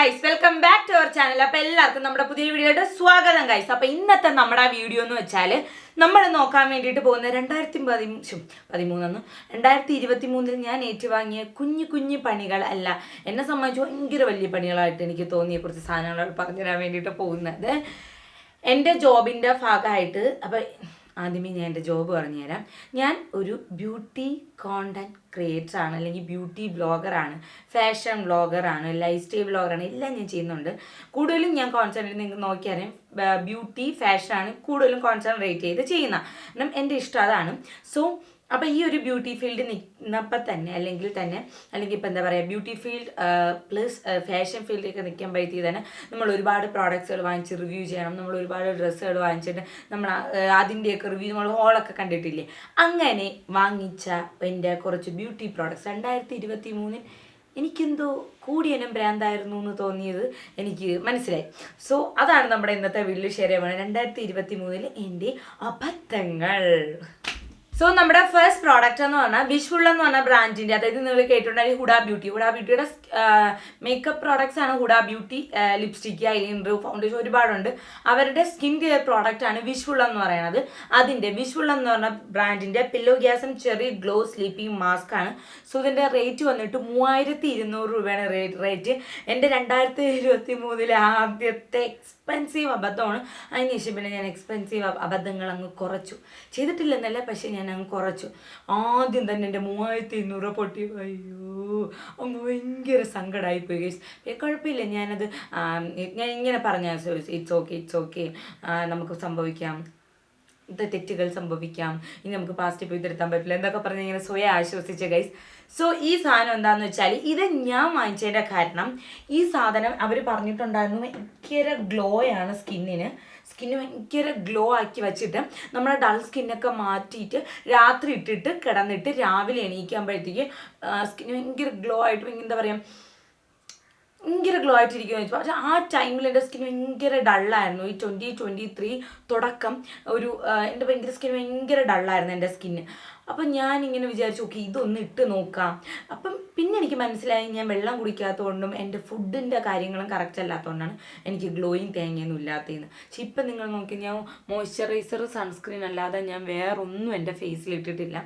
Guys welcome back to our channel അപ്പൊ എല്ലാവർക്കും നമ്മുടെ പുതിയ വീഡിയോയുടെ സ്വാഗതം ഗൈസ് അപ്പൊ ഇന്നത്തെ നമ്മുടെ വീഡിയോ എന്ന് വെച്ചാൽ നമ്മൾ നോക്കാൻ വേണ്ടിയിട്ട് പോകുന്ന രണ്ടായിരത്തി ശ്ശും, പതിമൂന്നെന്ന് രണ്ടായിരത്തി ഇരുപത്തി മൂന്നിൽ ഞാൻ ഏറ്റുവാങ്ങിയ കുഞ്ഞു കുഞ്ഞു പണികൾ അല്ല എന്നെ സംബന്ധിച്ച് ഭയങ്കര വലിയ പണികളായിട്ട് എനിക്ക് തോന്നിയ കുറച്ച് സാധനങ്ങൾ പറഞ്ഞു തരാൻ വേണ്ടിയിട്ട് പോകുന്നത്. എന്റെ ജോബിന്റെ ഭാഗമായിട്ട് അപ്പം ആദ്യമേ ഞാൻ എന്റെ ജോബ് പറഞ്ഞുതരാം. ഞാൻ ഒരു ബ്യൂട്ടി കോണ്ടന്റ് ക്രിയേറ്റർ ആണ് അല്ലെങ്കിൽ ബ്യൂട്ടി ബ്ലോഗറാണ് ഫാഷൻ ബ്ലോഗറാണ് ലൈഫ് സ്റ്റൈൽ ബ്ലോഗറാണ് എല്ലാം ഞാൻ ചെയ്യുന്നുണ്ട്. കൂടുതലും ഞാൻ കോൺസെൻട്രേറ്റ് നിങ്ങൾക്ക് നോക്കിയാലും ബ്യൂട്ടി ഫാഷനാണ് കൂടുതലും കോൺസെൻട്രേറ്റ് ചെയ്ത് ചെയ്യുന്ന കാരണം എന്റെ ഇഷ്ടം അതാണ്. സോ അപ്പോൾ ഈ ഒരു ബ്യൂട്ടി ഫീൽഡ് നിന്നപ്പോൾ തന്നെ അല്ലെങ്കിൽ തന്നെ അല്ലെങ്കിൽ ഇപ്പോൾ എന്താ പറയുക ബ്യൂട്ടി ഫീൽഡ് പ്ലസ് ഫാഷൻ ഫീൽഡിലൊക്കെ നിൽക്കുമ്പോഴത്തേക്ക് തന്നെ നമ്മൾ ഒരുപാട് പ്രോഡക്റ്റ്സുകൾ വാങ്ങിച്ച് റിവ്യൂ ചെയ്യണം. നമ്മൾ ഒരുപാട് ഡ്രസ്സുകൾ വാങ്ങിച്ചിട്ട് നമ്മൾ അതിന്റെയൊക്കെ റിവ്യൂ നമ്മൾ ഹോളൊക്കെ കണ്ടിട്ടില്ലേ? അങ്ങനെ വാങ്ങിച്ച എന്റെ കുറച്ച് ബ്യൂട്ടി പ്രോഡക്റ്റ്സ് രണ്ടായിരത്തി ഇരുപത്തി മൂന്നിൽ എനിക്കെന്തോ കൂടിയനം ഭ്രാന്തായിരുന്നു എന്ന് തോന്നിയത് എനിക്ക് മനസ്സിലായി. സോ അതാണ് നമ്മുടെ ഇന്നത്തെ വീട്ടിൽ ഷെയർ ചെയ്യുന്നത് രണ്ടായിരത്തി ഇരുപത്തി മൂന്നിൽ എന്റെ അബദ്ധങ്ങൾ. സോ നമ്മുടെ ഫസ്റ്റ് പ്രോഡക്റ്റ് എന്ന് പറഞ്ഞാൽ വിഷ്വൾ എന്ന് പറഞ്ഞ ബ്രാൻഡിന്റെ അതായത് നിങ്ങൾ കേട്ടിട്ടുണ്ടെങ്കിൽ ഹുഡ ബ്യൂട്ടി ഹുഡ ബ്യൂട്ടിയുടെ മേക്കപ്പ് പ്രോഡക്റ്റ്സ് ആണ് Huda beauty lipstick eyeliner foundation ഒരുപാടുണ്ട്. അവരുടെ സ്കിൻ കെയർ പ്രോഡക്റ്റ് ആണ് വിഷ്വൾ എന്ന് പറയുന്നത്. അതിന്റെ വിഷ്വൾ എന്ന് പറഞ്ഞ ബ്രാൻഡിന്റെ പില്ലോ ഗ്യാസം ചെറി ഗ്ലോ സ്ലീപ്പിംഗ് മാസ്ക് ആണ്. സോ ഇതിന്റെ റേറ്റ് വന്നിട്ട് മൂവായിരത്തി ഇരുന്നൂറ് രൂപയാണ് റേറ്റ് എന്റെ രണ്ടായിരത്തി ഇരുപത്തി മൂന്നിലെ ആദ്യത്തെ എക്സ്പെൻസീവ് അബദ്ധമാണ്. അതിനുശേഷം പിന്നെ ഞാൻ എക്സ്പെൻസീവ് അബദ്ധങ്ങൾ അങ്ങ് കുറച്ചു. ചെയ്തിട്ടില്ലെന്നല്ല പക്ഷെ ഞാൻ അങ്ങ് കുറച്ചു. ആദ്യം തന്നെ എന്റെ മൂവായിരത്തി ഇരുന്നൂറ് രൂപ പൊട്ടി. അയ്യോ അങ്ങ് ഭയങ്കര സങ്കടമായി പോയി ഗൈസ് കുഴപ്പമില്ല ഞാനത് ഞാൻ ഇങ്ങനെ പറഞ്ഞ ഇറ്റ്സ് ഓക്കെ ഇറ്റ്സ് ഓക്കെ നമുക്ക് സംഭവിക്കാം. തെറ്റുകൾ സംഭവിക്കാം. ഇനി നമുക്ക് പാസ്റ്റ് പോയി തിരുത്താൻ പറ്റില്ല. എന്തൊക്കെ പറഞ്ഞ് ഇങ്ങനെ സ്വയം ആശ്വസിച്ച ഗൈസ് സോ ഈ സാധനം എന്താണെന്ന് വെച്ചാൽ ഇത് ഞാൻ വാങ്ങിച്ചതിന്റെ കാരണം ഈ സാധനം അവർ പറഞ്ഞിട്ടുണ്ടായിരുന്നു ഭയങ്കര ഗ്ലോ ആണ് സ്കിന്നിന് സ്കിന്ന് ഭയങ്കര ഗ്ലോ ആക്കി വെച്ചിട്ട് നമ്മുടെ ഡൾ സ്കിന്നൊക്കെ മാറ്റിയിട്ട് രാത്രി ഇട്ടിട്ട് കിടന്നിട്ട് രാവിലെ എണീക്കുമ്പോഴത്തേക്ക് സ്കിന്ന് ഭയങ്കര ഗ്ലോ ആയിട്ട് എന്താ പറയുക ഭയങ്കര ഗ്ലോ ആയിട്ടിരിക്കുമെന്ന് വെച്ചാൽ പക്ഷേ ആ ടൈമിൽ എന്റെ സ്കിൻ ഭയങ്കര ഡള്ളായിരുന്നു ഈ ട്വന്റി ട്വന്റി ത്രീ തുടക്കം ഒരു എന്റെ ഭയങ്കര സ്കിൻ ഭയങ്കര ഡള്ളായിരുന്നു എന്റെ സ്കിന്ന്. അപ്പം ഞാൻ ഇങ്ങനെ വിചാരിച്ചു ഓക്കെ ഇതൊന്ന് ഇട്ട് നോക്കാം. അപ്പം പിന്നെ എനിക്ക് മനസ്സിലായി ഞാൻ വെള്ളം കുടിക്കാത്തതുകൊണ്ടും എന്റെ ഫുഡിന്റെ കാര്യങ്ങളും കറക്റ്റ് അല്ലാത്തതുകൊണ്ടാണ് എനിക്ക് ഗ്ലോയിങ് തേങ്ങയൊന്നും ഇല്ലാത്തതെന്ന്. പക്ഷെ ഇപ്പം നിങ്ങൾ നോക്കി ഞാൻ മോയ്സ്ചറൈസർ സൺസ്ക്രീൻ അല്ലാതെ ഞാൻ വേറൊന്നും എന്റെ ഫേസിൽ ഇട്ടിട്ടില്ല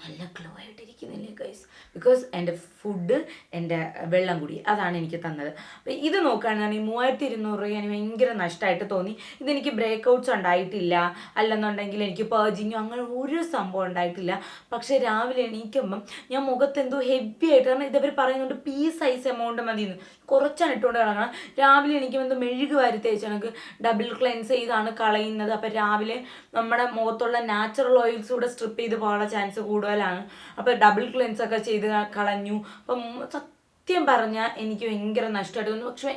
നല്ല ഗ്ലോ ആയിട്ടിരിക്കുന്നില്ലേ ഗൈസ് ബിക്കോസ് എന്റെ ഫുഡ് എന്റെ വെള്ളം കൂടി അതാണ് എനിക്ക് തന്നത്. അപ്പോൾ ഇത് നോക്കുകയാണെന്നുണ്ടെങ്കിൽ മൂവായിരത്തി ഇരുന്നൂറ് രൂപ എനിക്ക് ഭയങ്കര നഷ്ടമായിട്ട് തോന്നി. ഇതെനിക്ക് ബ്രേക്ക് ഔട്ട്സ് ഉണ്ടായിട്ടില്ല. അല്ലെന്നുണ്ടെങ്കിൽ എനിക്ക് പേർജിങ്ങോ അങ്ങനെ ഒരു സംഭവം ഉണ്ടായിട്ടില്ല. പക്ഷേ രാവിലെ എണീക്കുമ്പം ഞാൻ മുഖത്ത് എന്തോ ഹെവി ആയിട്ട് കാരണം ഇതവർ പറയുന്നുണ്ട് പീ സൈസ് എമൗണ്ട് മതി എന്ന് കുറച്ചാണ് ഇട്ടുകൊണ്ട് കിടക്കണം രാവിലെ എണീക്കുമ്പോൾ എന്തോ മെഴുക് വാരി തേച്ച് എനിക്ക് ഡബിൾ ക്ലെൻസ് ചെയ്താണ് കളയുന്നത്. അപ്പോൾ രാവിലെ നമ്മുടെ മുഖത്തുള്ള നാച്ചുറൽ ഓയിൽസ് കൂടെ സ്ട്രിപ്പ് ചെയ്ത് പോകാനുള്ള ചാൻസ് കൂടുതലാണ്. അപ്പോൾ ഡബിൾ ക്ലെൻസ് ഒക്കെ ചെയ്ത് കളഞ്ഞു. അപ്പം സത്യം പറഞ്ഞാൽ എനിക്ക് ഭയങ്കര നഷ്ടമായിട്ട് തോന്നുന്നു പക്ഷെ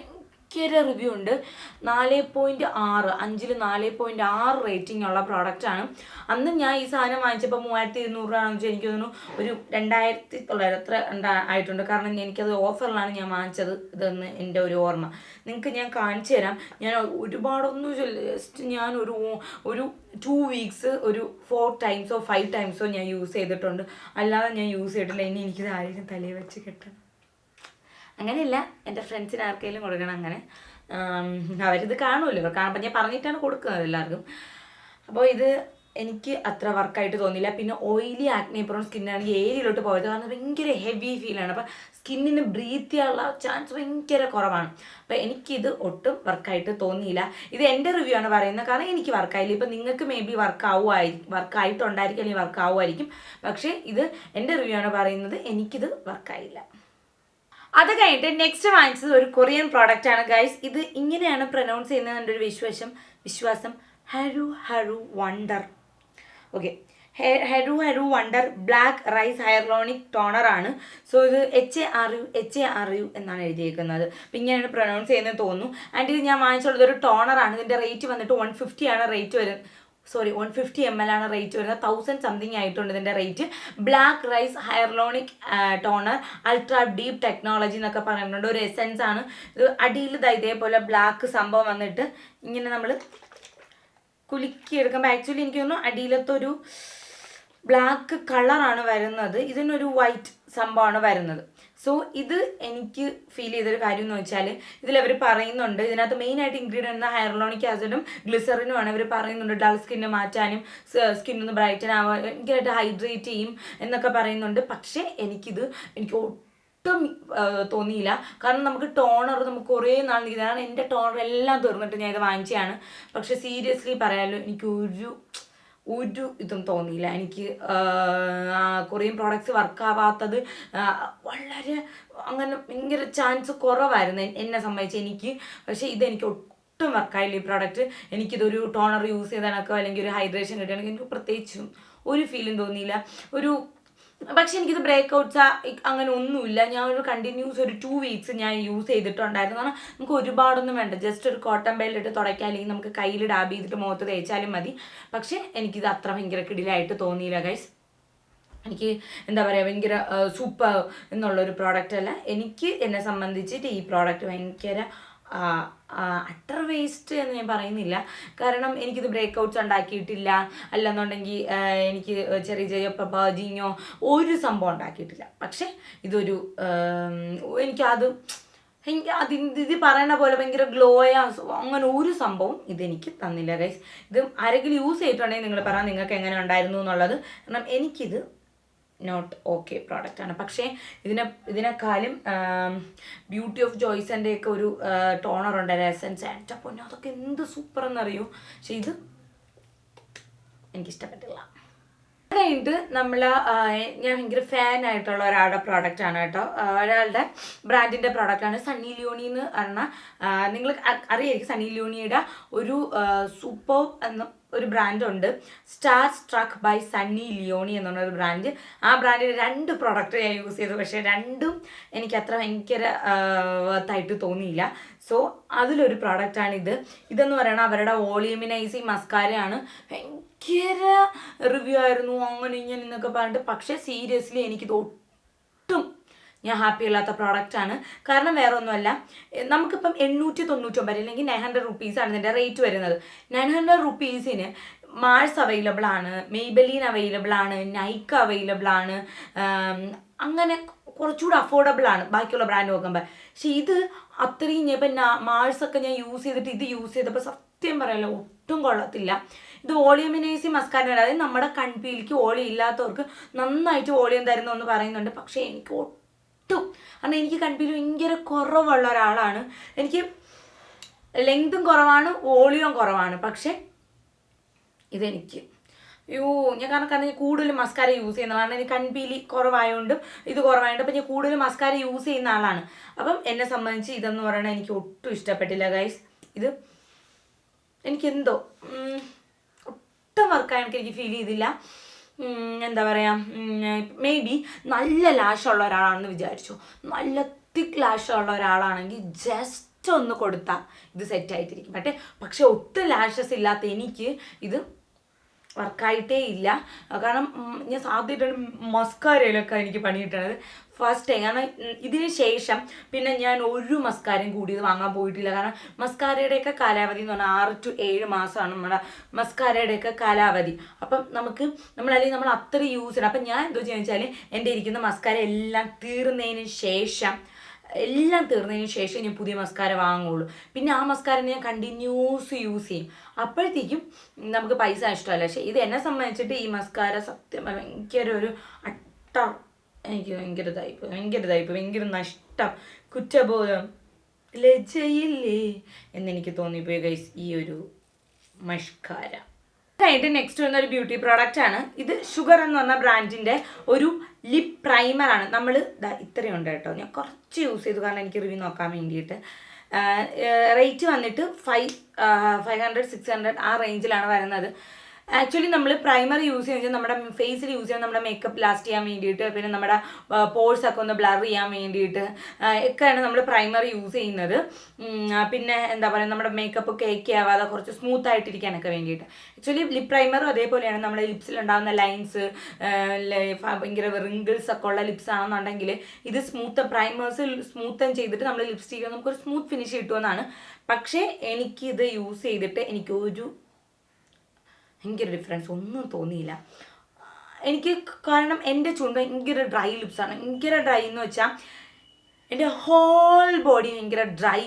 ഭയങ്കര റിവ്യൂ ഉണ്ട്. നാല് പോയിന്റ് ആറ് അഞ്ചിൽ നാല് പോയിന്റ് ആറ് റേറ്റിംഗ് ഉള്ള പ്രോഡക്റ്റാണ് അന്ന് ഞാൻ ഈ സാധനം വാങ്ങിച്ചപ്പോൾ മൂവായിരത്തി ഇരുന്നൂറ് രൂപയാണെന്ന് വെച്ചാൽ എനിക്ക് തോന്നുന്നു ഒരു രണ്ടായിരത്തി തൊള്ളായിരം അത്ര ഉണ്ടാ- ആയിട്ടുണ്ട്. കാരണം എനിക്കത് ഓഫറിലാണ് ഞാൻ വാങ്ങിച്ചത് ഇതെന്ന് എന്റെ ഒരു ഓർമ്മ. നിങ്ങൾക്ക് ഞാൻ കാണിച്ചു തരാം. ഞാൻ ഒരുപാടൊന്നും ജസ്റ്റ് ഞാൻ ഒരു ഒരു ടു വീക്സ് ഒരു ഫോർ ടൈംസോ ഫൈവ് ടൈംസോ ഞാൻ യൂസ് ചെയ്തിട്ടുണ്ട്. അല്ലാതെ ഞാൻ യൂസ് ചെയ്തിട്ടില്ല. ഇനി എനിക്കിത് ആരെയും തലയിൽ വെച്ച് കെട്ടണം. അങ്ങനെയല്ല. എന്റെ ഫ്രണ്ട്സിന് ആർക്കെങ്കിലും കൊടുക്കണം അങ്ങനെ. അവരിത് കാണുമല്ലോ കാണുമ്പോൾ ഞാൻ പറഞ്ഞിട്ടാണ് കൊടുക്കുന്നത് എല്ലാവർക്കും. അപ്പോൾ ഇത് എനിക്ക് അത്ര വർക്കായിട്ട് തോന്നിയില്ല. പിന്നെ ഓയിലി ആക്നെ പ്രോൺ സ്കിന്നാണെങ്കിൽ ഏരിയയിലോട്ട് പോയത്. കാരണം ഭയങ്കര ഹെവി ഫീലാണ് അപ്പം സ്കിന്നിന് ബ്രീത്ത് ചെയ്യാനുള്ള ചാൻസ് ഭയങ്കര കുറവാണ്. അപ്പം എനിക്കിത് ഒട്ടും വർക്കായിട്ട് തോന്നിയില്ല. ഇത് എന്റെ റിവ്യൂ ആണ് പറയുന്നത്. കാരണം എനിക്ക് വർക്കായില്ല ഇപ്പം നിങ്ങൾക്ക് മേ ബി വർക്ക് ആവുമായിരിക്കും വർക്കായിട്ടുണ്ടായിരിക്കും അല്ലെങ്കിൽ വർക്ക് ആവുമായിരിക്കും. പക്ഷേ ഇത് എന്റെ റിവ്യൂ ആണ് പറയുന്നത്. എനിക്കിത് വർക്കായില്ല അത് കഴിഞ്ഞിട്ട് നെക്സ്റ്റ് വാങ്ങിച്ചത് ഒരു കൊറിയൻ പ്രോഡക്റ്റ് ആണ് ഗൈസ് ഇത് ഇങ്ങനെയാണ് പ്രൊനൗൺസ് ചെയ്യുന്നത് എന്റെ ഒരു വിശ്വാസം. വിശ്വാസം. Haru Haru wonder okay Haru Haru wonder black rice hyaluronic toner ആണ്. സോ ഇത് H A R U H A R U എന്നാണ് എഴുതിയിരിക്കുന്നത് അപ്പം ഇങ്ങനെയാണ് പ്രൊനൗൺസ് ചെയ്യുന്നത് തോന്നുന്നു. ആൻഡ് ഇത് ഞാൻ വാങ്ങിച്ചുള്ളത് ഒരു ടോണർ ആണ്. ഇതിന്റെ റേറ്റ് വന്നിട്ട് വൺ ഫിഫ്റ്റി ആണ് റേറ്റ് വരുന്നത്. Sorry one fifty M L ആണ് റേറ്റ് വരുന്നത്. തൗസൻഡ് സംതിങ് ആയിട്ടുണ്ട് ഇതിന്റെ rate black rice hyaluronic toner ultra deep technology എന്നൊക്കെ പറയുന്നുണ്ട്. ഒരു എസെൻസ് ആണ്. ഇത് അടിയിൽ ഇതേപോലെ ബ്ലാക്ക് സംഭവം വന്നിട്ട് ഇങ്ങനെ നമ്മൾ കുലുക്കിയെടുക്കുമ്പോൾ ആക്ച്വലി എനിക്ക് തോന്നുന്നു അടിയിലത്തൊരു ബ്ലാക്ക് കളറാണ് വരുന്നത്. ഇതിനൊരു വൈറ്റ് സംഭവമാണ് വരുന്നത്. സോ ഇത് എനിക്ക് ഫീൽ ചെയ്തൊരു കാര്യം എന്ന് വെച്ചാൽ ഇതിൽ അവർ പറയുന്നുണ്ട്. ഇതിനകത്ത് മെയിനായിട്ട് ഇൻഗ്രീഡിയന്റ് ഹൈറലോണിക് ആസിഡും ഗ്ലിസറിനുമാണ് അവർ പറയുന്നുണ്ട്. ഡൾ സ്കിന്ന് മാറ്റാനും സ്കിൻ ഒന്ന് ബ്രൈറ്റൻ ആവാൻ ഭയങ്കരമായിട്ട് ഹൈഡ്രേറ്റ് ചെയ്യും എന്നൊക്കെ പറയുന്നുണ്ട്. പക്ഷേ എനിക്കിത് എനിക്ക് ഒട്ടും തോന്നിയില്ല. കാരണം നമുക്ക് ടോണർ നമുക്ക് കുറേ നാൾ നിൽക്കുന്നത് കാരണം എന്റെ ടോണർ എല്ലാം തീർന്നിട്ട് ഞാൻ ഇത് വാങ്ങിച്ചതാണ്. പക്ഷേ സീരിയസ്ലി പറയാമല്ലോ എനിക്ക് ഒരു ഒരു ഇതും തോന്നിയില്ല. എനിക്ക് കൊറിയൻ പ്രോഡക്റ്റ്സ് വർക്കാവാത്തത് വളരെ അങ്ങനെ ഭയങ്കര ചാൻസ് കുറവായിരുന്നു എന്നെ സംബന്ധിച്ച് എനിക്ക്. പക്ഷേ ഇതെനിക്ക് ഒട്ടും വർക്കായില്ല ഈ പ്രോഡക്റ്റ് എനിക്കിതൊരു ടോണർ യൂസ് ചെയ്താനൊക്കെ അല്ലെങ്കിൽ ഒരു ഹൈഡ്രേഷൻ കിട്ടുകയാണെങ്കിൽ എനിക്ക് പ്രത്യേകിച്ചും ഒരു ഫീലും തോന്നിയില്ല. ഒരു പക്ഷെ എനിക്കിത് ബ്രേക്ക്ഔട്ട്സ് അങ്ങനെ ഒന്നുമില്ല. ഞാൻ ഒരു കണ്ടിന്യൂസ് ഒരു ടു വീക്സ് ഞാൻ യൂസ് ചെയ്തിട്ടുണ്ടായിരുന്നു. കാരണം നമുക്ക് ഒരുപാടൊന്നും വേണ്ട. ജസ്റ്റ് ഒരു കോട്ടൺ ബെല്ലിട്ട് തുടയ്ക്കാൻ അല്ലെങ്കിൽ നമുക്ക് കയ്യിൽ ഡാബ് ചെയ്തിട്ട് മുഖത്ത് തേച്ചാലും മതി. പക്ഷെ എനിക്കിത് അത്ര ഭയങ്കര കിടിലായിട്ട് തോന്നിയില്ല ഗൈസ് എനിക്ക് എന്താ പറയുക ഭയങ്കര സൂപ്പർ എന്നുള്ളൊരു പ്രോഡക്റ്റ് അല്ല. എനിക്ക് എന്നെ സംബന്ധിച്ചിട്ട് ഈ പ്രോഡക്റ്റ് ഭയങ്കര അട്ടർ വേസ്റ്റ് എന്ന് ഞാൻ പറയുന്നില്ല. കാരണം എനിക്കിത് ബ്രേക്ക്ഔട്ട്സ് ഉണ്ടാക്കിയിട്ടില്ല. അല്ലെന്നുണ്ടെങ്കിൽ എനിക്ക് ചെറിയ ചെറിയ പ്രഭാജിങ്ങോ ഒരു സംഭവം ഉണ്ടാക്കിയിട്ടില്ല. പക്ഷേ ഇതൊരു എനിക്കത് എനിക്ക് അതിന് ഇത് പറയണ പോലെ ഭയങ്കര ഗ്ലോയാ അങ്ങനെ ഒരു സംഭവം ഇതെനിക്ക് തന്നില്ല ഗൈസ് ഇത് ആരെങ്കിലും യൂസ് ചെയ്തിട്ടുണ്ടെങ്കിൽ നിങ്ങൾ പറയാം നിങ്ങൾക്ക് എങ്ങനെ ഉണ്ടായിരുന്നു എന്നുള്ളത്. കാരണം എനിക്കിത് നോട്ട് ഓക്കെ പ്രോഡക്റ്റ് ആണ്. പക്ഷേ ഇതിനെ ഇതിനേക്കാളും ബ്യൂട്ടി ഓഫ് ജോയ്സിന്റെ ഒക്കെ ഒരു ടോണർ ഉണ്ട് എസൻസ് ആൻഡ് പൊന്നോ അതൊക്കെ എന്ത് സൂപ്പർ എന്നറിയൂ? പക്ഷെ ഇത് എനിക്കിഷ്ടപ്പെട്ടില്ല. അത് കഴിഞ്ഞിട്ട് നമ്മൾ ഞാൻ ഭയങ്കര ഫാൻ ആയിട്ടുള്ള ഒരാളുടെ പ്രോഡക്റ്റ് ആണ് കേട്ടോ. ഒരാളുടെ ബ്രാൻഡിന്റെ ആണ് സണ്ണി ലിയോണി എന്ന് പറഞ്ഞാൽ നിങ്ങൾ അറിയായിരിക്കും സണ്ണി ലിയോണിയുടെ ഒരു സൂപ്പർ എന്ന ഒരു ബ്രാൻഡുണ്ട് star struck by Sunny Leone എന്നുള്ള ഒരു ബ്രാൻഡ് ആ ബ്രാൻഡിന്റെ രണ്ട് പ്രോഡക്റ്റ് ഞാൻ യൂസ് ചെയ്തു. പക്ഷേ രണ്ടും എനിക്ക് അത്ര ഭയങ്കര വർത്തായിട്ട് തോന്നിയില്ല. സോ അതിലൊരു ഇത് ഇതെന്ന് പറയുന്നത് അവരുടെ വോളിയമിനൈസിങ് മസ്കാരയാണ് ഭയങ്കര റിവ്യൂ ആയിരുന്നു. അങ്ങനെ ഇങ്ങനെ എന്നൊക്കെ പറഞ്ഞിട്ട്. പക്ഷേ സീരിയസ്ലി എനിക്കിത് ഒട്ടും ഞാൻ ഹാപ്പി അല്ലാത്ത പ്രോഡക്റ്റ് ആണ്. കാരണം വേറെ ഒന്നുമല്ല നമുക്കിപ്പം എണ്ണൂറ്റി തൊണ്ണൂറ്റൊമ്പത് അല്ലെങ്കിൽ നയൻ ഹൺഡ്രഡ് റുപ്പീസാണ് ഇതിന്റെ റേറ്റ് വരുന്നത്. നയൻ ഹൺഡ്രഡ് റുപ്പീസിന് മാഴ്സ് അവൈലബിൾ ആണ് മെയ്ബലീൻ അവൈലബിൾ ആണ് നൈക്ക് അവൈലബിൾ ആണ് അങ്ങനെ കുറച്ചുകൂടി അഫോർഡബിൾ ആണ് ബാക്കിയുള്ള ബ്രാൻഡ് നോക്കുമ്പോൾ പക്ഷെ ഇത് അത്രയും ഞാൻ ഇപ്പം മാൾസ് ഒക്കെ ഞാൻ യൂസ് ചെയ്തിട്ട് ഇത് യൂസ് ചെയ്തപ്പോൾ സത്യം പറയാലോ ഒട്ടും കൊള്ളത്തില്ല. ഇത് ഓളിയമിനേസി മസ്കാര അതായത് നമ്മുടെ കൺപീലിക്ക് ഓളി ഇല്ലാത്തവർക്ക് നന്നായിട്ട് വോളിയം തരുന്നു എന്ന് പറയുന്നുണ്ട്. പക്ഷേ എനിക്ക് ഒട്ടും കാരണം എനിക്ക് കൺപീൽ ഭയങ്കര കുറവുള്ള ഒരാളാണ്. എനിക്ക് ലെങ്തും കുറവാണ് വോളിയവും കുറവാണ്. പക്ഷേ ഇതെനിക്ക്. യോ ഞാൻ കാരണം കാരണം ഞാൻ കൂടുതൽ മസ്കാര യൂസ് ചെയ്യുന്ന ആളാണ്. എനിക്ക് കൺപീലി കുറവായതുകൊണ്ടും ഇത് കുറവായതുകൊണ്ട് അപ്പം ഞാൻ കൂടുതൽ മസ്കാര യൂസ് ചെയ്യുന്ന ആളാണ്. അപ്പം എന്നെ സംബന്ധിച്ച് ഇതെന്ന് പറയണത് എനിക്ക് ഒട്ടും ഇഷ്ടപ്പെട്ടില്ല ഗൈസ് ഇത് എനിക്കെന്തോ ഒട്ടും വർക്കായി എനിക്ക് ഫീൽ ചെയ്തില്ല. എന്താ പറയുക മേ ബി നല്ല ഉള്ള ഒരാളാണെന്ന് വിചാരിച്ചു. നല്ല തിക്ക് ഉള്ള ഒരാളാണെങ്കിൽ ജസ്റ്റ് ഒന്ന് കൊടുത്താൽ ഇത് സെറ്റ് ആയിട്ടിരിക്കും. പക്ഷേ പക്ഷെ ഒട്ടും ലാഷസ് ഇല്ലാത്ത എനിക്ക് ഇത് വർക്കായിട്ടേ ഇല്ല. കാരണം ഞാൻ സാധ്യമായിട്ടാണ് മസ്കാരയിലൊക്കെ എനിക്ക് പണി കിട്ടണത് ഫസ്റ്റ് ടൈം കാരണം ഇതിന് ശേഷം പിന്നെ ഞാൻ ഒരു മസ്കാരയും കൂടി ഇത് വാങ്ങാൻ പോയിട്ടില്ല. കാരണം മസ്കാരയുടെയൊക്കെ കാലാവധി എന്ന് പറഞ്ഞാൽ ആറ് ടു ഏഴ് മാസമാണ് നമ്മുടെ മസ്കാരയുടെയൊക്കെ കാലാവധി. അപ്പം നമുക്ക് നമ്മൾ അല്ലെങ്കിൽ നമ്മൾ അത്ര യൂസ് ചെയ്യണം. അപ്പം ഞാൻ എന്തോ ചെയ്യുക വെച്ചാൽ എന്റെ ഇരിക്കുന്ന മസ്കാര എല്ലാം തീർന്നതിന് ശേഷം എല്ലാം തീർന്നതിന് ശേഷം ഞാൻ പുതിയ മസ്കാര വാങ്ങുള്ളൂ. പിന്നെ ആ മസ്കാര ഞാൻ കണ്ടിന്യൂസ് യൂസ് ചെയ്യും. അപ്പോഴത്തേക്കും നമുക്ക് പൈസ ഇഷ്ടമല്ല പക്ഷേ ഇത് എന്നെ സംബന്ധിച്ചിട്ട് ഈ മസ്കാര സത്യം ഭയങ്കര ഒരു അട്ട എനിക്ക് ഭയങ്കര ഇതായിപ്പോയി. ഭയങ്കര ഇതായിപ്പോയി. ഭയങ്കര നഷ്ടം. കുറ്റബോധം. ലജ്ജയില്ലേ? എന്നെനിക്ക് തോന്നിപ്പോയി ഗൈസ് ഈ ഒരു മഷ്കാര. ആയിട്ട് നെക്സ്റ്റ് വരുന്ന ഒരു ബ്യൂട്ടി പ്രോഡക്റ്റ് ആണ്. ഇത് ഷുഗർ എന്ന് പറഞ്ഞ ബ്രാൻഡിന്റെ ഒരു ലിപ് പ്രൈമർ ആണ്. നമ്മൾ ഇത്രയുണ്ട് കേട്ടോ. ഞാൻ കുറച്ച് യൂസ് ചെയ്തു. കാരണം എനിക്ക് റിവ്യൂ നോക്കാൻ വേണ്ടിയിട്ട്. റേറ്റ് വന്നിട്ട് five five hundred six hundred ആ റേഞ്ചിലാണ് വരുന്നത്. ആക്ച്വലി നമ്മൾ പ്രൈമർ യൂസ് ചെയ്യുന്നത് നമ്മുടെ ഫേസിൽ യൂസ് ചെയ്യുന്ന നമ്മുടെ മേക്കപ്പ് ലാസ്റ്റ് ചെയ്യാൻ വേണ്ടിയിട്ട് പിന്നെ നമ്മുടെ പോഴ്സ് ഒക്കെ ഒന്ന് ബ്ലർ ചെയ്യാൻ വേണ്ടിയിട്ട് ഒക്കെയാണ് നമ്മൾ പ്രൈമർ യൂസ് ചെയ്യുന്നത്. പിന്നെ എന്താ പറയുക നമ്മുടെ മേക്കപ്പ് കേക്ക് ആവാതെ കുറച്ച് സ്മൂത്ത് ആയിട്ടിരിക്കാനൊക്കെ വേണ്ടിയിട്ട്. ആക്ച്വലി ലിപ് പ്രൈമറും അതേപോലെയാണ്. നമ്മുടെ ലിപ്സിൽ ഉണ്ടാകുന്ന ലൈൻസ് ഭയങ്കര റിങ്കിൾസ് ഒക്കെ ഉള്ള ലിപ്സ് ആണെന്നുണ്ടെങ്കിൽ ഇത് സ്മൂത്ത് പ്രൈമേഴ്സ് സ്മൂത്തൻ ചെയ്തിട്ട് നമ്മൾ ലിപ്സ്റ്റിക്ക് നമുക്കൊരു സ്മൂത്ത് ഫിനിഷ് കിട്ടുമെന്നാണ്. പക്ഷേ എനിക്കിത് യൂസ് ചെയ്തിട്ട് എനിക്ക് ഒരു ഭയങ്കര ഡിഫറൻസ് ഒന്നും തോന്നിയില്ല. എനിക്ക് കാരണം എന്റെ ചുണ്ട് ഭയങ്കര ഡ്രൈ ലിപ്സാണ് ഭയങ്കര ഡ്രൈ എന്ന് വെച്ചാൽ എന്റെ ഹോൾ ബോഡി ഭയങ്കര ഡ്രൈ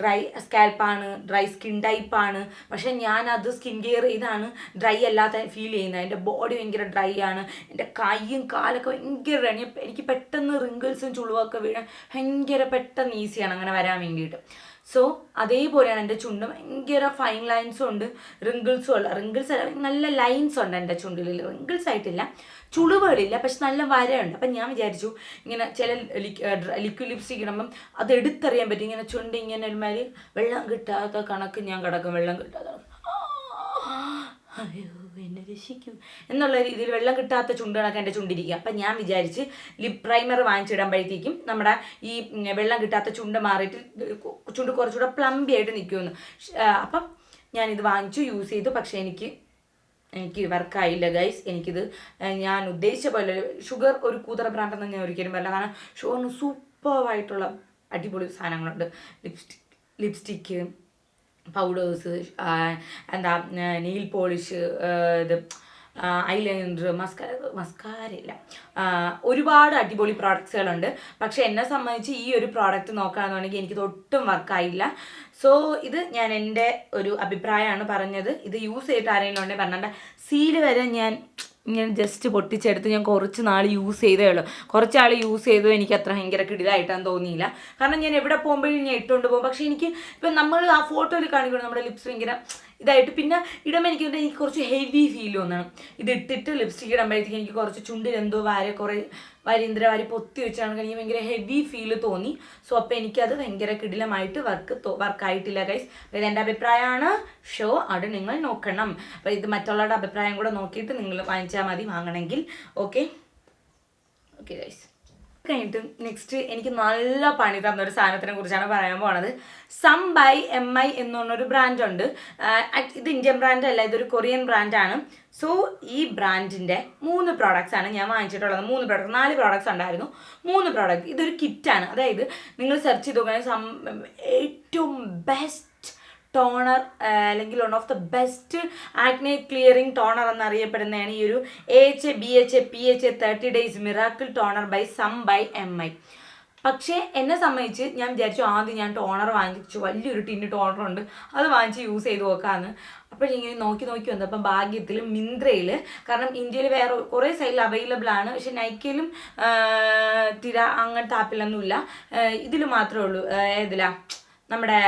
ഡ്രൈ സ്കാൽപ്പാണ് ഡ്രൈ സ്കിൻ ടൈപ്പാണ് പക്ഷേ ഞാൻ അത് സ്കിൻ കെയർ ചെയ്താണ്. ഡ്രൈ അല്ലാത്ത ഫീൽ ചെയ്യുന്നത്. എന്റെ ബോഡി ഭയങ്കര ഡ്രൈ ആണ്. എന്റെ കൈയും കാലൊക്കെ ഭയങ്കര ഡ്രൈ എനിക്ക് പെട്ടെന്ന് റിങ്കിൾസും ചുളുവൊക്കെ വീഴാൻ ഭയങ്കര പെട്ടെന്ന് ഈസിയാണ് അങ്ങനെ വരാൻ വേണ്ടിയിട്ട്. സോ അതേപോലെയാണ് എന്റെ ചുണ്ട്. ഭയങ്കര ഫൈൻ ലൈൻസും ഉണ്ട്. റിങ്കിൾസും ഉള്ള റിങ്കിൾസ് നല്ല ലൈൻസ് ഉണ്ട് എന്റെ ചുണ്ടിൽ റിങ്കിൾസ് ആയിട്ടില്ല. ചുളിവുകളില്ല പക്ഷെ നല്ല വരയുണ്ട്. അപ്പം ഞാൻ വിചാരിച്ചു ഇങ്ങനെ ചില ലിക്വിഡ് ലിപ്സ്റ്റിക് ഇടുമ്പം അത് എടുത്തറിയാൻ പറ്റും. ഇങ്ങനെ ചുണ്ട് ഇങ്ങനെ ഒരുമാതിരി വെള്ളം കിട്ടാത്ത കണക്ക് ഞാൻ കിടക്കും വെള്ളം കിട്ടാത്ത. അയ്യോ എന്നെ രക്ഷിക്കും. എന്നുള്ള രീതിയിൽ വെള്ളം കിട്ടാത്ത ചുണ്ടുകളൊക്കെ എന്റെ ചുണ്ടിരിക്കുക അപ്പം ഞാൻ വിചാരിച്ച് ലിപ് പ്രൈമർ വാങ്ങിച്ചിടുമ്പോഴത്തേക്കും നമ്മുടെ ഈ വെള്ളം കിട്ടാത്ത ചുണ്ട് മാറിയിട്ട് ചുണ്ട് കുറച്ചുകൂടെ പ്ലംബി ആയിട്ട് നിൽക്കുമെന്ന്. അപ്പം ഞാനിത് വാങ്ങിച്ചു യൂസ് ചെയ്തു. പക്ഷേ എനിക്ക് എനിക്ക് വർക്കായില്ല ഗൈസ് എനിക്കിത് ഞാൻ ഉദ്ദേശിച്ച പോലെ ഷുഗർ ഒരു കൂതറ ബ്രാൻഡെന്ന് ഞാൻ ഒരിക്കലും പറയില്ല. കാരണം ഷുഗറിന് സൂപ്പറായിട്ടുള്ള അടിപൊളി സാധനങ്ങളുണ്ട്. ലിപ്സ്റ്റിക് ലിപ്സ്റ്റിക്ക് പൗഡേഴ്സ് എന്താ നെയിൽ പോളിഷ് ഇത് ഐലൈനർ മസ്കാര മസ്കാരയില്ല. ഒരുപാട് അടിപൊളി പ്രോഡക്ട്സുകളുണ്ട്. പക്ഷെ എന്നെ സംബന്ധിച്ച് ഈ ഒരു പ്രോഡക്റ്റ് നോക്കുകയാണെന്നുണ്ടെങ്കിൽ എനിക്ക് ഒട്ടും വർക്കായില്ല. സോ ഇത് ഞാൻ എന്റെ ഒരു അഭിപ്രായമാണ് പറഞ്ഞത്. ഇത് യൂസ് ചെയ്തിട്ട് ആരെങ്കിലും ഉണ്ടെങ്കിൽ പറഞ്ഞിട്ട് സീൽ വരെ ഞാൻ ഇങ്ങനെ ജസ്റ്റ് പൊട്ടിച്ചെടുത്ത് ഞാൻ കുറച്ച് നാൾ യൂസ് ചെയ്തേ ഉള്ളൂ കുറച്ച് ആൾ യൂസ് ചെയ്തു എനിക്ക് അത്ര ഭയങ്കര കിടിലായിട്ടാന്ന് തോന്നിയില്ല. കാരണം ഞാൻ എവിടെ പോകുമ്പോഴും ഞാൻ ഇട്ടുകൊണ്ട് പോകും. പക്ഷേ എനിക്ക് ഇപ്പം നമ്മൾ ആ ഫോട്ടോയിൽ കാണിക്കണം നമ്മുടെ ലിപ്സ് ഭയങ്കര ഇതായിട്ട്. പിന്നെ ഇടുമ്പോൾ എനിക്ക് എനിക്ക് കുറച്ച് ഹെവി ഫീൽ തോന്നണം. ഇത് ഇട്ടിട്ട് ലിപ്സ്റ്റിക് ഇടുമ്പോഴത്തേക്ക് എനിക്ക് കുറച്ച് ചുണ്ടിൽ എന്തോ വാര കുറേ വരീന്ദ്ര വാരി പൊത്തി വെച്ചാണ് എനിക്ക് ഭയങ്കര ഹെവി ഫീൽ തോന്നി. സോ അപ്പോൾ എനിക്കത് ഭയങ്കര കിടിലമായിട്ട് വർക്ക് വർക്കായിട്ടില്ല ഗൈസ് ഇത് എന്റെ അഭിപ്രായമാണ്. ഷോ അത് നിങ്ങൾ നോക്കണം. അപ്പോൾ ഇത് മറ്റുള്ളവരുടെ അഭിപ്രായം കൂടെ നോക്കിയിട്ട് നിങ്ങൾ വാങ്ങിച്ചാൽ മതി വാങ്ങണമെങ്കിൽ. ഓക്കെ ഓക്കെ ഗൈസ് കഴിഞ്ഞിട്ട് നെക്സ്റ്റ് എനിക്ക് നല്ല പണി തന്ന ഒരു സാധനത്തിനെ കുറിച്ചാണ് പറയാൻ പോണത്. സം ബൈ എം ഐ എന്ന് പറഞ്ഞൊരു ബ്രാൻഡ് ഉണ്ട്. ഇത് ഇന്ത്യൻ ബ്രാൻഡ് അല്ല ഇതൊരു കൊറിയൻ ബ്രാൻഡാണ് സോ ഈ ബ്രാൻഡിന്റെ മൂന്ന് പ്രോഡക്റ്റ്സ് ആണ് ഞാൻ വാങ്ങിച്ചിട്ടുള്ളത്. മൂന്ന് പ്രോഡക്റ്റ് നാല് പ്രോഡക്റ്റ്സ് ഉണ്ടായിരുന്നു. മൂന്ന് പ്രോഡക്റ്റ് ഇതൊരു കിറ്റാണ് അതായത് നിങ്ങൾ സെർച്ച് ചെയ്ത് നോക്കുകയാണെങ്കിൽ സം ഏറ്റവും ബെസ്റ്റ് ടോണർ അല്ലെങ്കിൽ one of the best acne clearing toner എന്നറിയപ്പെടുന്നതാണ് ഈ ഒരു A H A B H A P H A thirty days miracle toner by some by M I പക്ഷേ എന്നെ സംബന്ധിച്ച് ഞാൻ വിചാരിച്ചു ആദ്യം ഞാൻ ടോണർ വാങ്ങിച്ചു. വലിയൊരു ടിന്ന് ഉണ്ട്. അത് വാങ്ങിച്ച് യൂസ് ചെയ്ത് നോക്കാമെന്ന് അപ്പോൾ ഇങ്ങനെ നോക്കി നോക്കി വന്നപ്പം ഭാഗ്യത്തിൽ മിന്ത്രയിൽ കാരണം ഇന്ത്യയിൽ വേറെ കുറേ സൈഡിൽ അവൈലബിൾ ആണ്. പക്ഷെ നൈക്കയിലും തിര അങ്ങനത്തെ ആപ്പിലൊന്നുമില്ല ഇതിൽ മാത്രമേ ഉള്ളൂ. ഏതിലാ? നമ്മുടെ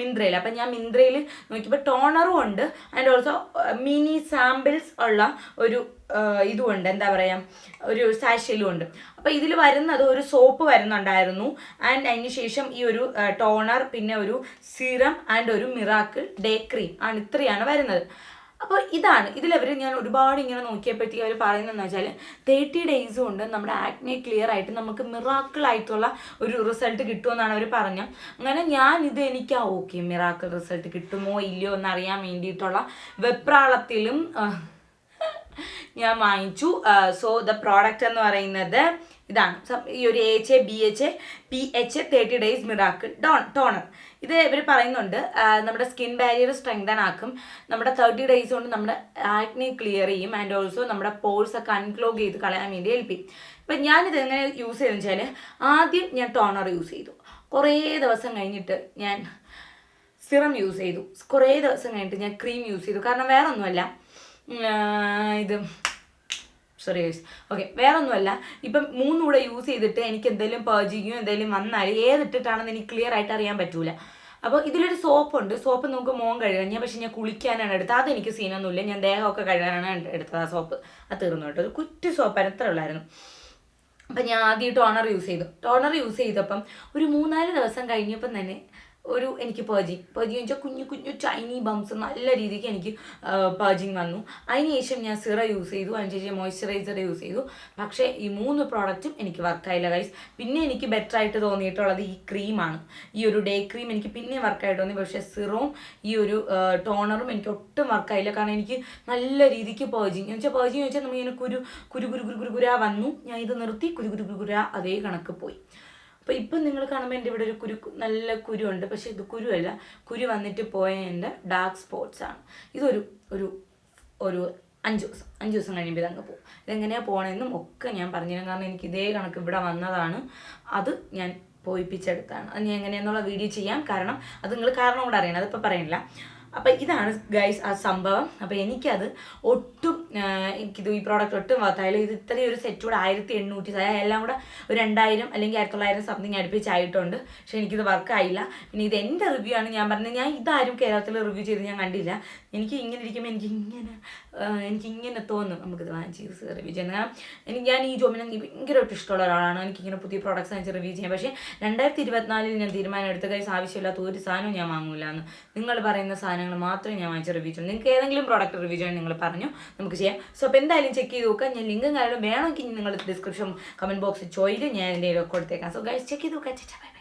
മിന്ത്രയിൽ. അപ്പം ഞാൻ മിന്ത്രയിൽ നോക്കിയപ്പോൾ ടോണറും ഉണ്ട്. ആൻഡ് ഓൾസോ മിനി സാമ്പിൾസ് ഉള്ള ഒരു ഇതുമുണ്ട് എന്താ പറയുക ഒരു സാഷയിലും ഉണ്ട്. അപ്പോൾ ഇതിൽ വരുന്നത് ഒരു സോപ്പ് വരുന്നുണ്ടായിരുന്നു. ആൻഡ് അതിന് ശേഷം ഈ ഒരു ടോണർ പിന്നെ ഒരു സിറം ആൻഡ് ഒരു മിറാക്കിൾ ഡേ ക്രീം ആണ് ഇത്രയാണ് വരുന്നത്. അപ്പോൾ ഇതാണ്. ഇതിലവർ ഞാൻ ഒരുപാട് ഇങ്ങനെ നോക്കിയപ്പോഴത്തേക്ക് അവർ പറയുന്നതെന്ന് വെച്ചാൽ തേർട്ടി ഡേയ്സ് കൊണ്ട് നമ്മുടെ ആക്നെ ക്ലിയർ ആയിട്ട് നമുക്ക് മിറാക്കിൾ ആയിട്ടുള്ള ഒരു റിസൾട്ട് കിട്ടുമെന്നാണ് അവർ പറഞ്ഞത് അങ്ങനെ ഞാൻ ഇത് എനിക്ക് ആ ഓക്കെ മിറാക്കിൾ റിസൾട്ട് കിട്ടുമോ ഇല്ലയോ എന്നറിയാൻ വേണ്ടിയിട്ടുള്ള വെപ്രാളത്തിലും ഞാൻ വാങ്ങിച്ചു. സോ ദ പ്രോഡക്റ്റ് എന്ന് പറയുന്നത് ഇതാണ്. ഈ ഒരു A H B H A P H thirty days miracle Don toner ഇത് ഇവർ പറയുന്നുണ്ട് നമ്മുടെ സ്കിൻ ബാരിയർ സ്ട്രെങ്തൻ ആക്കും. നമ്മുടെ തേർട്ടി ഡേയ്സ് കൊണ്ട് നമ്മുടെ ആക്നെ ക്ലിയർ ചെയ്യും ആൻഡ് ഓൾസോ നമ്മുടെ പോഴ്സ് ഒക്കെ അൺക്ലോഗ് ചെയ്ത് കളയാൻ വേണ്ടി ഹെൽപ്പ് ചെയ്യും. ഇപ്പം ഞാനിത് എങ്ങനെ യൂസ് ചെയ്തെന്ന് വെച്ചാൽ ആദ്യം ഞാൻ ടോണർ യൂസ് ചെയ്തു. കുറേ ദിവസം കഴിഞ്ഞിട്ട് ഞാൻ സിറം യൂസ് ചെയ്തു. കുറേ ദിവസം കഴിഞ്ഞിട്ട് ഞാൻ ക്രീം യൂസ് ചെയ്തു. കാരണം വേറെ ഒന്നുമല്ല ഇത് സോറി ഗൈസ് ഓക്കെ വേറെ ഒന്നുമല്ല ഇപ്പം മൂന്നും കൂടെ യൂസ് ചെയ്തിട്ട് എനിക്ക് എന്തെങ്കിലും പേർജിങ്ങോ എന്തെങ്കിലും വന്നാൽ ഏതിട്ടിട്ടാണെന്ന് എനിക്ക് ക്ലിയർ ആയിട്ട് അറിയാൻ പറ്റൂല. അപ്പോൾ ഇതിലൊരു സോപ്പുണ്ട് സോപ്പ് നമുക്ക് മോൻ കഴുകാൻ ഞാൻ പക്ഷെ ഞാൻ കുളിക്കാനാണ് എടുത്തത്. അതെനിക്ക് സീനൊന്നുമില്ല. ഞാൻ ദേഹമൊക്കെ കഴുകാനാണ് എടുത്തത് ആ സോപ്പ് അത് തീർന്നു കേട്ടോ. ഒരു കുറ്റി സോപ്പായിരുന്നു അത്ര ഉള്ളായിരുന്നു. അപ്പം ഞാൻ ആദ്യം ടോണർ യൂസ് ചെയ്തു. ടോണർ യൂസ് ചെയ്തപ്പം ഒരു മൂന്നാൽ ദിവസം കഴിഞ്ഞപ്പം തന്നെ ഒരു എനിക്ക് പേർജിങ് പേർജിങ് വെച്ചാൽ കുഞ്ഞു കുഞ്ഞു ചൈനി ബംസ് നല്ല രീതിക്ക് എനിക്ക് പേർജിങ് വന്നു അതിന് ശേഷം ഞാൻ സിറ യൂസ് ചെയ്തു അതിന് ശേഷം മോയ്സ്ചറൈസർ യൂസ് ചെയ്തു പക്ഷേ ഈ മൂന്ന് പ്രോഡക്റ്റും എനിക്ക് വർക്കായില്ല ഗൈസ് പിന്നെ എനിക്ക് ബെറ്റർ ആയിട്ട് തോന്നിയിട്ടുള്ളത് ഈ ക്രീമാണ് ഈ ഒരു ഡേ ക്രീം എനിക്ക് പിന്നെ വർക്കായിട്ട് തോന്നി പക്ഷേ സിറവും ഈ ഒരു ടോണറും എനിക്ക് ഒട്ടും വർക്കായില്ല കാരണം എനിക്ക് നല്ല രീതിക്ക് പേർജിങ് എന്ന് വെച്ചാൽ പേർജിങ് വെച്ചാൽ നമ്മളിങ്ങനെ കുരു കുരു കുരു കുരു കുരു കുരാ വന്നു ഞാൻ ഇത് നിർത്തി കുരു കുരു കുരു കുരാ അതേ കണക്ക് പോയി അപ്പോൾ ഇപ്പം നിങ്ങൾ കാണുമ്പോൾ എന്റെ ഇവിടെ ഒരു കുരു നല്ല കുരു ഉണ്ട് പക്ഷേ ഇത് കുരുവല്ല. കുരു വന്നിട്ട് പോയ എന്റെ ഡാർക്ക് സ്പോട്ട്സ് ആണ്. ഇതൊരു ഒരു ഒരു അഞ്ച് ദിവസം അഞ്ച് ദിവസം കഴിയുമ്പോൾ ഇതങ്ങ് പോകും. ഇതെങ്ങനെയാണ് പോകണമെന്നും ഒക്കെ ഞാൻ പറഞ്ഞിരുന്നു കാരണം എനിക്ക് ഇതേ കണക്ക് ഇവിടെ വന്നതാണ്. അത് ഞാൻ പോയിപ്പിച്ചെടുത്താണ് അത് ഞാൻ എങ്ങനെയാണെന്നുള്ള വീഡിയോ ചെയ്യാം. കാരണം അത് നിങ്ങൾ കാരണം കൂടെ അറിയണം. അതിപ്പോൾ പറയണില്ല. അപ്പം ഇതാണ് ഗൈസ് ആ സംഭവം. അപ്പോൾ എനിക്കത് ഒട്ടും എനിക്കിത് ഈ പ്രോഡക്റ്റ് ഒട്ടും വാത്തായാലും ഇത് ഇത്രയും ഒരു സെറ്റ് കൂടെ ആയിരത്തി എണ്ണൂറ്റി എല്ലാം കൂടെ ഒരു രണ്ടായിരം അല്ലെങ്കിൽ ആയിരത്തി തൊള്ളായിരം സംതിങ് അടുപ്പിച്ചായിട്ടുണ്ട്. പക്ഷേ എനിക്കിത് വർക്കായില്ല പിന്നെ ഇത് എന്റെ റിവ്യൂ ആണ് ഞാൻ പറഞ്ഞത്. ഞാൻ ഇതാരും കേരളത്തിൽ റിവ്യൂ ചെയ്ത് ഞാൻ കണ്ടില്ല. എനിക്ക് ഇങ്ങനെ ഇരിക്കുമ്പോൾ എനിക്ക് ഇങ്ങനെ ആ, എനിക്ക് ഇങ്ങനെ തോന്നും നമുക്കിത് വാങ്ങിച്ച് റിവ്യൂ ചെയ്യുന്നത് കാരണം എനിക്ക് ഞാൻ ഈ ജോബിനെ എനിക്ക് ഭയങ്കരമായിട്ട് ഇഷ്ടമുള്ള ഒരാളാണ്. എനിക്കിങ്ങനെ പുതിയ പ്രോഡക്റ്റ്സ് വാങ്ങിച്ച് റിവ്യൂ ചെയ്യാം പക്ഷേ രണ്ടായിരത്തി ഇരുപത്തിനാലിൽ ഞാൻ തീരുമാനം എടുത്ത കൈസ് ആവശ്യമില്ലാത്ത ഒരു സാധനവും ഞാൻ വാങ്ങൂല എന്ന് നിങ്ങൾ പറയുന്ന സാധനങ്ങൾ മാത്രമേ ഞാൻ വാങ്ങിച്ച റിവ്യൂ ചെയ്യുള്ളൂ. നിങ്ങൾക്ക് ഏതെങ്കിലും പ്രോഡക്റ്റ് റിവ്യൂ ചെയ്യാൻ നിങ്ങൾ പറഞ്ഞു നമുക്ക് ചെയ്യാം. സോ അപ്പോൾ എന്തായാലും ചെക്ക് ചെയ്ത് നോക്കുക. ഞാൻ ലിങ്കും കാര്യങ്ങളും വേണമെങ്കിൽ നിങ്ങൾ ഡിസ്ക്രിപ്ഷൻ കമന്റ് ബോക്സിൽ ചോദിക്കും ഞാൻ എന്റെ കൊടുത്തേക്കാം. സോ ഗൈസ് ചെക്ക് ചെയ്ത് നോക്കാം ബൈ